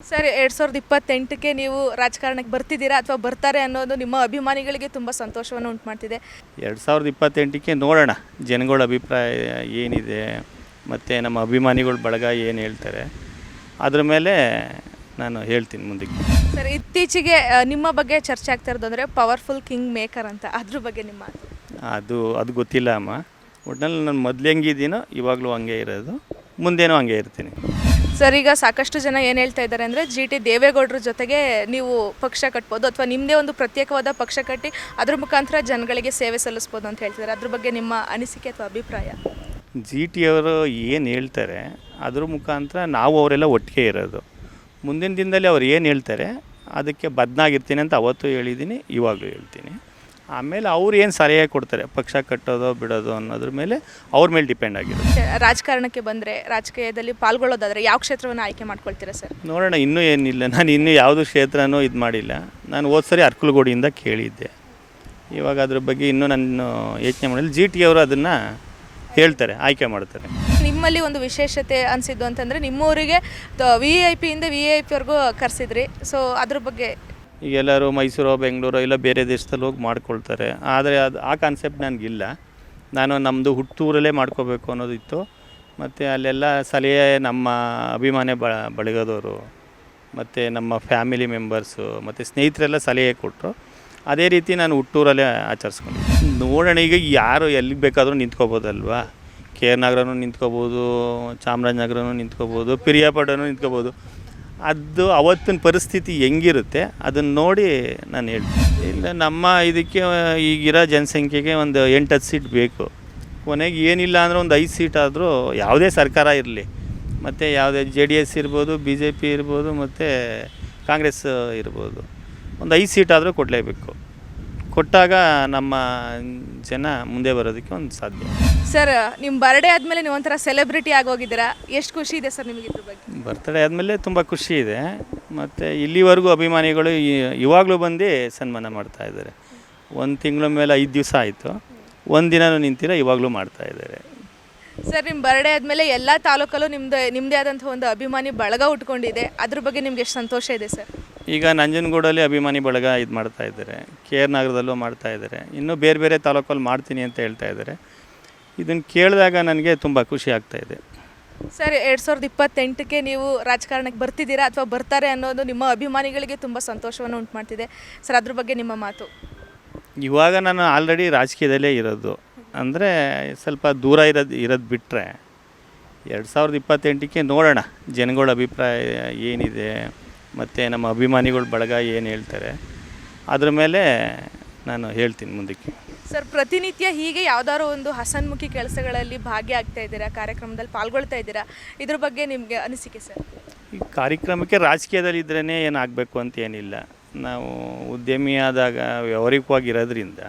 Sir ಎರಡು ಸಾವಿರದ ಇಪ್ಪತ್ತೆಂಟಕ್ಕೆ ನೀವು ರಾಜಕಾರಣಕ್ಕೆ ಬರ್ತಿದ್ದೀರಾ ಅಥವಾ ಬರ್ತಾರೆ ಅನ್ನೋದು ನಿಮ್ಮ ಅಭಿಮಾನಿಗಳಿಗೆ ತುಂಬ ಸಂತೋಷವನ್ನು ಉಂಟು ಮಾಡ್ತಿದೆ ಎರಡು ಸಾವಿರದ ಇಪ್ಪತ್ತೆಂಟಕ್ಕೆ ನೋಡೋಣ ಜನಗಳ ಅಭಿಪ್ರಾಯ ಏನಿದೆ ಮತ್ತು ನಮ್ಮ ಅಭಿಮಾನಿಗಳ ಬಳಗ ಏನು ಹೇಳ್ತಾರೆ ಅದ್ರ ಮೇಲೆ ನಾನು ಹೇಳ್ತೀನಿ ಮುಂದಕ್ಕೆ. ಸರ್ ಇತ್ತೀಚೆಗೆ ಆ, ನಿಮ್ಮ ಬಗ್ಗೆ ಚರ್ಚೆ ಆಗ್ತಾ ಇರೋದು ಅಂದರೆ ಪವರ್ಫುಲ್ ಕಿಂಗ್ ಮೇಕರ್ ಅಂತ ಅದ್ರ ಬಗ್ಗೆ ನಿಮ್ಮ ಮಾತು. ಅದು ಅದು ಗೊತ್ತಿಲ್ಲ ಅಮ್ಮ. ಒಟ್ನಲ್ಲಿ ನಾನು ಮೊದಲು ಹೆಂಗಿದ್ದೀನೋ ಇವಾಗಲೂ ಹಂಗೆ ಇರೋದು ಮುಂದೇನೂ ಹಂಗೆ ಇರ್ತೀನಿ. ಸರ್, ಈಗ ಸಾಕಷ್ಟು ಜನ ಏನು ಹೇಳ್ತಾ ಇದ್ದಾರೆ ಅಂದರೆ ಜಿ ಟಿ ದೇವೇಗೌಡರ ಜೊತೆಗೆ ನೀವು ಪಕ್ಷ ಕಟ್ಬೋದು ಅಥವಾ ನಿಮ್ಮದೇ ಒಂದು ಪ್ರತ್ಯೇಕವಾದ ಪಕ್ಷ ಕಟ್ಟಿ ಅದ್ರ ಮುಖಾಂತರ ಜನಗಳಿಗೆ ಸೇವೆ ಸಲ್ಲಿಸ್ಬೋದು ಅಂತ ಹೇಳ್ತಿದ್ದಾರೆ. ಅದ್ರ ಬಗ್ಗೆ ನಿಮ್ಮ ಅನಿಸಿಕೆ ಅಥವಾ ಅಭಿಪ್ರಾಯ? ಜಿ ಟಿ ಅವರು ಏನು ಹೇಳ್ತಾರೆ, ಅದ್ರ ಮುಖಾಂತರ ನಾವು ಅವರೆಲ್ಲ ಒಟ್ಟಿಗೆ ಇರೋದು. ಮುಂದಿನ ದಿನದಲ್ಲಿ ಅವ್ರು ಏನು ಹೇಳ್ತಾರೆ, ಅದಕ್ಕೆ ಬದನಾಗಿರ್ತೀನಿ ಅಂತ ಅವತ್ತು ಹೇಳಿದ್ದೀನಿ, ಇವಾಗಲೂ ಹೇಳ್ತೀನಿ. ಆಮೇಲೆ ಅವ್ರು ಏನು ಸಲಹೆ ಕೊಡ್ತಾರೆ ಪಕ್ಷ ಕಟ್ಟೋದೋ ಬಿಡೋದು ಅನ್ನೋದ್ರ ಮೇಲೆ ಅವ್ರ ಮೇಲೆ ಡಿಪೆಂಡ್ ಆಗಿದೆ ರಾಜಕಾರಣಕ್ಕೆ ಬಂದರೆ ರಾಜಕೀಯದಲ್ಲಿ ಪಾಲ್ಗೊಳ್ಳೋದಾದರೆ ಯಾವ ಕ್ಷೇತ್ರವನ್ನು ಆಯ್ಕೆ ಮಾಡ್ಕೊಳ್ತೀರಾ ಸರ್? ನೋಡೋಣ ಇನ್ನೂ ಏನಿಲ್ಲ. ನಾನು ಇನ್ನೂ ಯಾವುದು ಕ್ಷೇತ್ರನೂ ಇದು ಮಾಡಿಲ್ಲ. ನಾನು ಹೋದ ಸರಿ ಅರ್ಕಲ್ಗೋಡಿಯಿಂದ ಕೇಳಿದ್ದೆ. ಇವಾಗ ಅದ್ರ ಬಗ್ಗೆ ಇನ್ನೂ ನಾನು ಯೋಚನೆ ಮಾಡಿಲ್ಲ. ಜಿ ಟಿ ಅವರು ಅದನ್ನು ಹೇಳ್ತಾರೆ ಆಯ್ಕೆ ಮಾಡ್ತಾರೆ. ನಿಮ್ಮಲ್ಲಿ ಒಂದು ವಿಶೇಷತೆ ಅನಿಸಿದ್ದು ಅಂತಂದರೆ ನಿಮ್ಮೂರಿಗೆ ವಿ ಐ ಪಿಯಿಂದ ವಿ ಐ ಪಿವರೆಗೂ ಕರೆಸಿದ್ರಿ. ಸೊ ಅದ್ರ ಬಗ್ಗೆ ಈಗ ಎಲ್ಲರೂ ಮೈಸೂರು, ಬೆಂಗಳೂರು ಇಲ್ಲ ಬೇರೆ ದೇಶದಲ್ಲಿ ಹೋಗಿ ಮಾಡ್ಕೊಳ್ತಾರೆ. ಆದರೆ ಅದು ಆ ಕಾನ್ಸೆಪ್ಟ್ ನನಗಿಲ್ಲ. ನಾನು ನಮ್ಮದು ಹುಟ್ಟೂರಲ್ಲೇ ಮಾಡ್ಕೋಬೇಕು ಅನ್ನೋದಿತ್ತು. ಮತ್ತು ಅಲ್ಲೆಲ್ಲ ಸಲಹೆ ನಮ್ಮ ಅಭಿಮಾನಿ ಬ, ಬಳಗದವರು, ಮತ್ತು ನಮ್ಮ ಫ್ಯಾಮಿಲಿ ಮೆಂಬರ್ಸು ಮತ್ತು ಸ್ನೇಹಿತರೆಲ್ಲ ಸಲಹೆ ಕೊಟ್ಟರು ಅದೇ ರೀತಿ ನಾನು ಹುಟ್ಟೂರಲ್ಲೇ ಆಚರಿಸ್ಕೊಂಡು. ನೋಡೋಣ ಈಗ ಯಾರು ಎಲ್ಲಿ ಬೇಕಾದರೂ ನಿಂತ್ಕೋಬೋದಲ್ವಾ? K R ನಗರನೂ ನಿಂತ್ಕೋಬೋದು ಚಾಮರಾಜನಗರನೂ ನಿಂತ್ಕೋಬೋದು ಪಿರಿಯಾಪಡನೂ ನಿಂತ್ಕೋಬೋದು. ಅದು ಅವತ್ತಿನ ಪರಿಸ್ಥಿತಿ ಹೆಂಗಿರುತ್ತೆ, ಅದನ್ನು ನೋಡಿ ನಾನು ಹೇಳ್ತೀನಿ. ಇಲ್ಲ, ನಮ್ಮ ಇದಕ್ಕೆ, ಈಗಿರೋ ಜನಸಂಖ್ಯೆಗೆ ಒಂದು ಎಂಟು ಹತ್ತು ಸೀಟ್ ಬೇಕು. ಕೊನೆಗೆ ಏನಿಲ್ಲ ಅಂದರೆ ಒಂದು ಐದು ಸೀಟ್ ಆದರೂ ಯಾವುದೇ ಸರ್ಕಾರ ಇರಲಿ. ಮತ್ತು ಯಾವುದೇ ಜೆ ಡಿ ಎಸ್ ಇರ್ಬೋದು, ಬಿ ಜೆ ಪಿ ಇರ್ಬೋದು, ಮತ್ತು ಕಾಂಗ್ರೆಸ್ ಇರ್ಬೋದು. ಒಂದು ಐದು ಸೀಟ್ ಆದರೂ ಕೊಡಲೇಬೇಕು. ಕೊಟ್ಟಾಗ ನಮ್ಮ ಜನ ಮುಂದೆ ಬರೋದಕ್ಕೆ ಒಂದು ಸಾಧ್ಯ. ಸರ್ ನಿಮ್ಮ ಬರ್ಡೇ ಆದಮೇಲೆ ನೀವು ಒಂಥರ ಸೆಲೆಬ್ರಿಟಿ ಆಗೋಗಿದ್ದೀರಾ ಎಷ್ಟು ಖುಷಿ ಇದೆ ಸರ್ ನಿಮಗೆ ಇದ್ರ ಬಗ್ಗೆ? ಬರ್ತಡೇ ಆದಮೇಲೆ ತುಂಬ ಖುಷಿ ಇದೆ. ಮತ್ತು ಇಲ್ಲಿವರೆಗೂ ಅಭಿಮಾನಿಗಳು ಈ- ಇವಾಗಲೂ ಬಂದು ಸನ್ಮಾನ ಮಾಡ್ತಾ ಇದ್ದಾರೆ. ಒಂದು ತಿಂಗಳ ಮೇಲೆ ಐದು ದಿವಸ ಆಯಿತು. ಒಂದು ದಿನನೂ ನಿಂತಿರ ಇವಾಗಲೂ ಮಾಡ್ತಾ ಇದ್ದಾರೆ. ಸರ್ ನಿಮ್ಮ ಬರ್ಡೇ ಆದಮೇಲೆ ಎಲ್ಲ ತಾಲೂಕಲ್ಲೂ ನಿಮ್ದು ನಿಮ್ಮದೇ ಆದಂಥ ಒಂದು ಅಭಿಮಾನಿ ಬಳಗ ಉಟ್ಕೊಂಡಿದೆ ಅದ್ರ ಬಗ್ಗೆ ನಿಮ್ಗೆ ಎಷ್ಟು ಸಂತೋಷ ಇದೆ ಸರ್? ಈಗ ನಂಜನಗೂಡಲ್ಲಿ ಅಭಿಮಾನಿ ಬಳಗ ಇದು ಮಾಡ್ತಾ ಇದ್ದಾರೆ. ಕೆ ಆರ್ ನಗರದಲ್ಲೂ ಮಾಡ್ತಾ ಇದ್ದಾರೆ. ಇನ್ನೂ ಬೇರೆ ಬೇರೆ ತಾಲೂಕಲ್ಲಿ ಮಾಡ್ತೀನಿ ಅಂತ ಹೇಳ್ತಾ ಇದ್ದಾರೆ. ಇದನ್ನು ಕೇಳಿದಾಗ ನನಗೆ ತುಂಬ ಖುಷಿ ಆಗ್ತಾ ಇದೆ. ಸರ್ ಎರಡು ಸಾವಿರದ ಇಪ್ಪತ್ತೆಂಟಕ್ಕೆ ನೀವು ರಾಜಕಾರಣಕ್ಕೆ ಬರ್ತಿದ್ದೀರಾ ಅಥವಾ ಬರ್ತಾರೆ ಅನ್ನೋದು ನಿಮ್ಮ ಅಭಿಮಾನಿಗಳಿಗೆ ತುಂಬ ಸಂತೋಷವನ್ನು ಉಂಟು ಮಾಡ್ತಿದೆ ಸರ್ ಅದ್ರ ಬಗ್ಗೆ ನಿಮ್ಮ ಮಾತು. ಇವಾಗ ನಾನು ಆಲ್ರೆಡಿ ರಾಜಕೀಯದಲ್ಲೇ ಇರೋದು. ಅಂದರೆ ಸ್ವಲ್ಪ ದೂರ ಇರೋದು ಇರೋದು ಬಿಟ್ಟರೆ ಎರಡು ಸಾವಿರದ ಇಪ್ಪತ್ತೆಂಟಕ್ಕೆ ನೋಡೋಣ. ಜನಗಳ ಅಭಿಪ್ರಾಯ ಏನಿದೆ? ಮತ್ತು ನಮ್ಮ ಅಭಿಮಾನಿಗಳು ಬಳಗ ಏನು ಹೇಳ್ತಾರೆ ಅದ್ರ ಮೇಲೆ ನಾನು ಹೇಳ್ತೀನಿ ಮುಂದಕ್ಕೆ. ಸರ್ ಪ್ರತಿನಿತ್ಯ ಹೀಗೆ ಯಾವ್ದಾದ್ರು ಒಂದು ಹಸನ್ಮುಖಿ ಕೆಲಸಗಳಲ್ಲಿ ಭಾಗಿಯಾಗ್ತಾ ಇದ್ದೀರಾ ಕಾರ್ಯಕ್ರಮದಲ್ಲಿ ಪಾಲ್ಗೊಳ್ತಾ ಇದ್ದೀರಾ? ಇದ್ರ ಬಗ್ಗೆ ನಿಮಗೆ ಅನಿಸಿಕೆ ಸರ್? ಈ ಕಾರ್ಯಕ್ರಮಕ್ಕೆ ರಾಜಕೀಯದಲ್ಲಿ ಇದ್ರೇ ಏನಾಗಬೇಕು ಅಂತ ಏನಿಲ್ಲ. ನಾವು ಉದ್ಯಮಿಯಾದಾಗ ವ್ಯವಹಾರಿಕವಾಗಿರೋದ್ರಿಂದ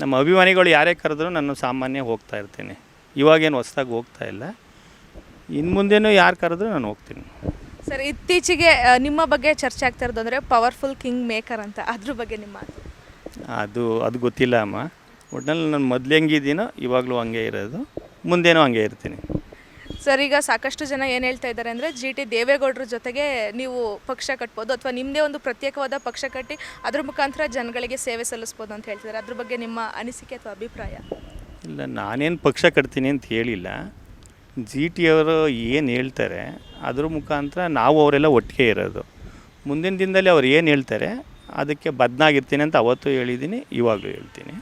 ನಮ್ಮ ಅಭಿಮಾನಿಗಳು ಯಾರೇ ಕರೆದ್ರೂ ನಾನು ಸಾಮಾನ್ಯ ಹೋಗ್ತಾ ಇರ್ತೀನಿ. ಇವಾಗೇನು ಹೊಸ್ದಾಗಿ ಹೋಗ್ತಾ ಇಲ್ಲ. ಇನ್ನು ಮುಂದೆನೂ ಯಾರು ಕರೆದ್ರೂ ನಾನು ಹೋಗ್ತೀನಿ. ಸರ್ ಇತ್ತೀಚೆಗೆ ಆ, ನಿಮ್ಮ ಬಗ್ಗೆ ಚರ್ಚೆ ಆಗ್ತಾ ಇರೋದು ಅಂದರೆ ಪವರ್ಫುಲ್ ಕಿಂಗ್ ಮೇಕರ್ ಅಂತ. ಅದ್ರ ಬಗ್ಗೆ ನಿಮ್ಮ ಮಾತು. ಅದು ಅದು ಗೊತ್ತಿಲ್ಲ ಅಮ್ಮ. ಒಟ್ನಲ್ಲಿ ನಾನು ಮೊದಲು ಹೆಂಗಿದ್ದೀನೋ ಇವಾಗಲೂ ಹಂಗೆ ಇರೋದು. ಮುಂದೇನೂ ಹಂಗೆ ಇರ್ತೀನಿ. ಸರ್ ಈಗ ಸಾಕಷ್ಟು ಜನ ಏನು ಹೇಳ್ತಾ ಇದ್ದಾರೆ ಅಂದರೆ ಜಿ ಟಿ ದೇವೇಗೌಡರ ಜೊತೆಗೆ ನೀವು ಪಕ್ಷ ಕಟ್ಬೋದು ಅಥವಾ ನಿಮ್ಮದೇ ಒಂದು ಪ್ರತ್ಯೇಕವಾದ ಪಕ್ಷ ಕಟ್ಟಿ ಅದ್ರ ಮುಖಾಂತರ ಜನಗಳಿಗೆ ಸೇವೆ ಸಲ್ಲಿಸ್ಬೋದು ಅಂತ ಹೇಳ್ತಿದ್ದಾರೆ. ಅದ್ರ ಬಗ್ಗೆ ನಿಮ್ಮ ಅನಿಸಿಕೆ ಅಥವಾ ಅಭಿಪ್ರಾಯ? ಇಲ್ಲ ನಾನೇನು ಪಕ್ಷ ಕಟ್ತೀನಿ ಅಂತ ಹೇಳಿಲ್ಲ. ಜಿ ಟಿ ಅವರು ಏನು ಹೇಳ್ತಾರೆ ಅದ್ರ ಮುಖಾಂತರ ನಾವು ಅವರೆಲ್ಲ ಒಟ್ಟಿಗೆ ಇರೋದು. ಮುಂದಿನ ದಿನದಲ್ಲಿ ಅವ್ರು ಏನು ಹೇಳ್ತಾರೆ ಅದಕ್ಕೆ ಬದನಾಗಿರ್ತೀನಿ ಅಂತ ಅವತ್ತು ಹೇಳಿದ್ದೀನಿ ಇವಾಗಲೂ ಹೇಳ್ತೀನಿ.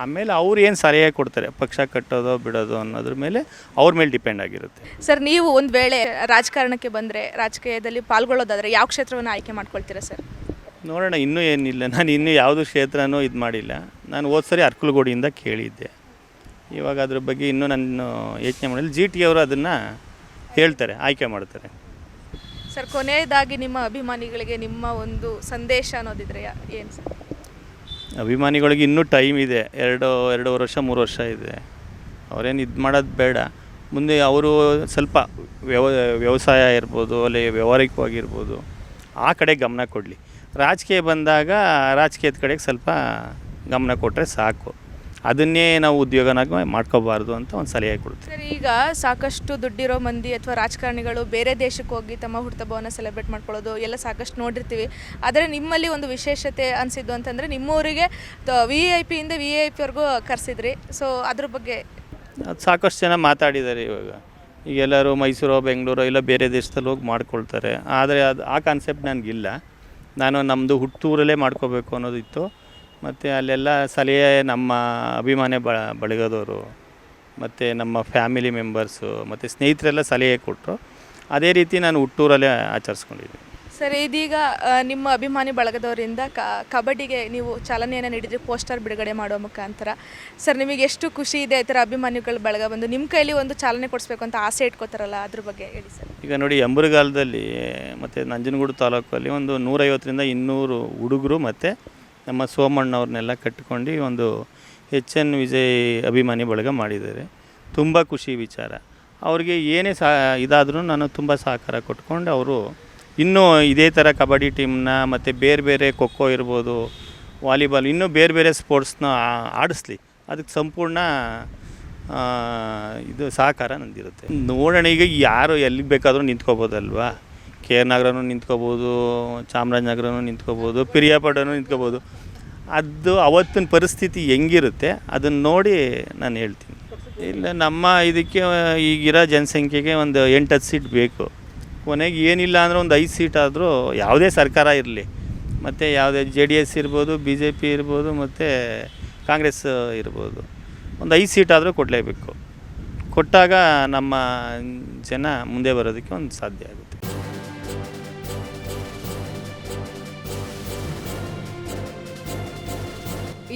ಆಮೇಲೆ ಅವ್ರು ಏನು ಸಲಹೆ ಕೊಡ್ತಾರೆ ಪಕ್ಷ ಕಟ್ಟೋದೋ ಬಿಡೋದು ಅನ್ನೋದ್ರ ಮೇಲೆ ಅವ್ರ ಮೇಲೆ ಡಿಪೆಂಡ್ ಆಗಿರುತ್ತೆ. ಸರ್ ನೀವು ಒಂದು ವೇಳೆ ರಾಜಕಾರಣಕ್ಕೆ ಬಂದರೆ ರಾಜಕೀಯದಲ್ಲಿ ಪಾಲ್ಗೊಳ್ಳೋದಾದರೆ ಯಾವ ಕ್ಷೇತ್ರವನ್ನು ಆಯ್ಕೆ ಮಾಡ್ಕೊಳ್ತೀರಾ ಸರ್? ನೋಡೋಣ ಇನ್ನೂ ಏನಿಲ್ಲ. ನಾನು ಇನ್ನೂ ಯಾವುದು ಕ್ಷೇತ್ರನೂ ಇದು ಮಾಡಿಲ್ಲ. ನಾನು ಹೋದ ಸರಿ ಅರ್ಕಲ್ಗೋಡಿಯಿಂದ ಕೇಳಿದ್ದೆ. ಇವಾಗ ಅದ್ರ ಬಗ್ಗೆ ಇನ್ನೂ ನಾನು ಯೋಚನೆ ಮಾಡಿಲ್ಲ. ಜಿ ಟಿ ಅವರು ಅದನ್ನು ಹೇಳ್ತಾರೆ ಆಯ್ಕೆ ಮಾಡ್ತಾರೆ. ಸರ್ ಕೊನೆಯದಾಗಿ ನಿಮ್ಮ ಅಭಿಮಾನಿಗಳಿಗೆ ನಿಮ್ಮ ಒಂದು ಸಂದೇಶ ಅನ್ನೋದಿದ್ರೆ ಏನು ಸರ್? ಅಭಿಮಾನಿಗಳಿಗೆ ಇನ್ನೂ ಟೈಮ್ ಇದೆ. ಎರಡು ಎರಡೂವರೆ ವರ್ಷ ಮೂರು ವರ್ಷ ಇದೆ. ಅವರೇನು ಇದು ಮಾಡೋದು ಬೇಡ. ಮುಂದೆ ಅವರು ಸ್ವಲ್ಪ ವ್ಯವ ವ್ಯವಸಾಯ ಇರ್ಬೋದು ಅಲ್ಲಿ ವ್ಯವಹಾರಿಕವಾಗಿರ್ಬೋದು ಆ ಕಡೆ ಗಮನ ಕೊಡಲಿ. ರಾಜಕೀಯ ಬಂದಾಗ ರಾಜಕೀಯದ ಕಡೆಗೆ ಸ್ವಲ್ಪ ಗಮನ ಕೊಟ್ಟರೆ ಸಾಕು. ಅದನ್ನೇ ನಾವು ಉದ್ಯೋಗನಾಗಿ ಮಾಡ್ಕೋಬಾರ್ದು ಅಂತ ಒಂದು ಸಲಹೆ ಕೊಡ್ತೀವಿ ಸರ್ ಈಗ ಸಾಕಷ್ಟು ದುಡ್ಡಿರೋ ಮಂದಿ ಅಥವಾ ರಾಜಕಾರಣಿಗಳು ಬೇರೆ ದೇಶಕ್ಕೆ ಹೋಗಿ ತಮ್ಮ ಹುಟ್ಟುಹಬ್ಬವನ್ನು ಸೆಲೆಬ್ರೇಟ್ ಮಾಡ್ಕೊಳ್ಳೋದು ಎಲ್ಲ ಸಾಕಷ್ಟು ನೋಡಿರ್ತೀವಿ. ಆದರೆ ನಿಮ್ಮಲ್ಲಿ ಒಂದು ವಿಶೇಷತೆ ಅನಿಸಿದ್ದು ಅಂತಂದರೆ ನಿಮ್ಮೂರಿಗೆ ವಿ ಐ ಪಿಯಿಂದ ವಿ ಐ ಪಿವರೆಗೂ ಕರೆಸಿದ್ರಿ. ಸೊ ಅದ್ರ ಬಗ್ಗೆ ಅದು ಸಾಕಷ್ಟು ಜನ ಮಾತಾಡಿದ್ದಾರೆ ಇವಾಗ. ಈಗ ಎಲ್ಲರೂ ಮೈಸೂರು ಬೆಂಗಳೂರು ಇಲ್ಲ ಬೇರೆ ದೇಶದಲ್ಲಿ ಹೋಗಿ ಮಾಡ್ಕೊಳ್ತಾರೆ. ಆದರೆ ಅದು ಆ ಕಾನ್ಸೆಪ್ಟ್ ನನಗಿಲ್ಲ. ನಾನು ನಮ್ಮದು ಹುಟ್ಟೂರಲ್ಲೇ ಮಾಡ್ಕೋಬೇಕು ಅನ್ನೋದಿತ್ತು. ಮತ್ತು ಅಲ್ಲೆಲ್ಲ ಸಲಹೆ ನಮ್ಮ ಅಭಿಮಾನಿ ಬ ಬಳಗದವರು ಮತ್ತು ನಮ್ಮ ಫ್ಯಾಮಿಲಿ ಮೆಂಬರ್ಸು ಮತ್ತು ಸ್ನೇಹಿತರೆಲ್ಲ ಸಲಹೆ ಕೊಟ್ಟರು ಅದೇ ರೀತಿ ನಾನು ಹುಟ್ಟೂರಲ್ಲೇ ಆಚರಿಸ್ಕೊಂಡಿದ್ದೀನಿ. ಸರ್ ಇದೀಗ ನಿಮ್ಮ ಅಭಿಮಾನಿ ಬಳಗದವರಿಂದ ಕ ಕಬಡ್ಡಿಗೆ ನೀವು ಚಾಲನೆಯನ್ನು ನೀಡಿದ್ರಿ ಪೋಸ್ಟರ್ ಬಿಡುಗಡೆ ಮಾಡುವ ಮುಖಾಂತರ. ಸರ್ ನಿಮಗೆ ಎಷ್ಟು ಖುಷಿ ಇದೆ ಈ ಥರ ಅಭಿಮಾನಿಗಳ ಬಳಗ ಬಂದು? ನಿಮ್ಮ ಕೈಲಿ ಒಂದು ಚಾಲನೆ ಕೊಡಿಸ್ಬೇಕು ಅಂತ ಆಸೆ ಇಟ್ಕೋತಾರಲ್ಲ ಅದ್ರ ಬಗ್ಗೆ ಹೇಳಿ ಸರ್. ಈಗ ನೋಡಿ ಎಂಬರಗಾಲದಲ್ಲಿ ಮತ್ತು ನಂಜನಗೂಡು ತಾಲೂಕಲ್ಲಿ ಒಂದು ನೂರೈವತ್ತರಿಂದ ಇನ್ನೂರು ಹುಡುಗರು ಮತ್ತು ನಮ್ಮ ಸೋಮಣ್ಣವ್ರನ್ನೆಲ್ಲ ಕಟ್ಟಿಕೊಂಡು ಒಂದು ಎಚ್ ಎನ್ ವಿಜಯ್ ಅಭಿಮಾನಿ ಬಳಗ ಮಾಡಿದ್ದಾರೆ. ತುಂಬ ಖುಷಿ ವಿಚಾರ. ಅವ್ರಿಗೆ ಏನೇ ಸಹ ಇದಾದರೂ ನಾನು ತುಂಬ ಸಹಕಾರ ಕೊಟ್ಕೊಂಡು ಅವರು ಇನ್ನೂ ಇದೇ ಥರ ಕಬಡ್ಡಿ ಟೀಮ್ನ ಮತ್ತು ಬೇರೆ ಬೇರೆ ಖೋಖೋ ಇರ್ಬೋದು ವಾಲಿಬಾಲ್ ಇನ್ನೂ ಬೇರೆ ಬೇರೆ ಸ್ಪೋರ್ಟ್ಸ್ನ ಆಡಿಸ್ಲಿ. ಅದಕ್ಕೆ ಸಂಪೂರ್ಣ ಇದು ಸಹಕಾರ ನಂದಿರುತ್ತೆ. ನೋಡೋಣ ಈಗ ಯಾರು ಎಲ್ಲಿಗೆ ಬೇಕಾದರೂ ನಿಂತ್ಕೋಬೋದಲ್ವಾ? K R ನಗರನೂ ನಿಂತ್ಕೋಬೋದು ಚಾಮರಾಜನಗರನೂ ನಿಂತ್ಕೋಬೋದು ಪಿರಿಯಾಪಟ್ಟಣನೂ ನಿಂತ್ಕೋಬೋದು. ಅದು ಅವತ್ತಿನ ಪರಿಸ್ಥಿತಿ ಹೆಂಗಿರುತ್ತೆ ಅದನ್ನು ನೋಡಿ ನಾನು ಹೇಳ್ತೀನಿ. ಇಲ್ಲ, ನಮ್ಮ ಇದಕ್ಕೆ ಈಗಿರೋ ಜನಸಂಖ್ಯೆಗೆ ಒಂದು ಎಂಟು ಹತ್ತು ಸೀಟ್ ಬೇಕು. ಕೊನೆಗೆ ಏನಿಲ್ಲ ಅಂದರೆ ಒಂದು ಐದು ಸೀಟ್ ಆದರೂ ಯಾವುದೇ ಸರ್ಕಾರ ಇರಲಿ. ಮತ್ತು ಯಾವುದೇ ಜೆ ಡಿ ಎಸ್ ಇರ್ಬೋದು, ಬಿ ಜೆ ಪಿ ಇರ್ಬೋದು, ಮತ್ತು ಕಾಂಗ್ರೆಸ್ ಇರ್ಬೋದು. ಒಂದು ಐದು ಸೀಟ್ ಆದರೂ ಕೊಡಲೇಬೇಕು. ಕೊಟ್ಟಾಗ ನಮ್ಮ ಜನ ಮುಂದೆ ಬರೋದಕ್ಕೆ ಒಂದು ಸಾಧ್ಯ ಆಗುತ್ತೆ.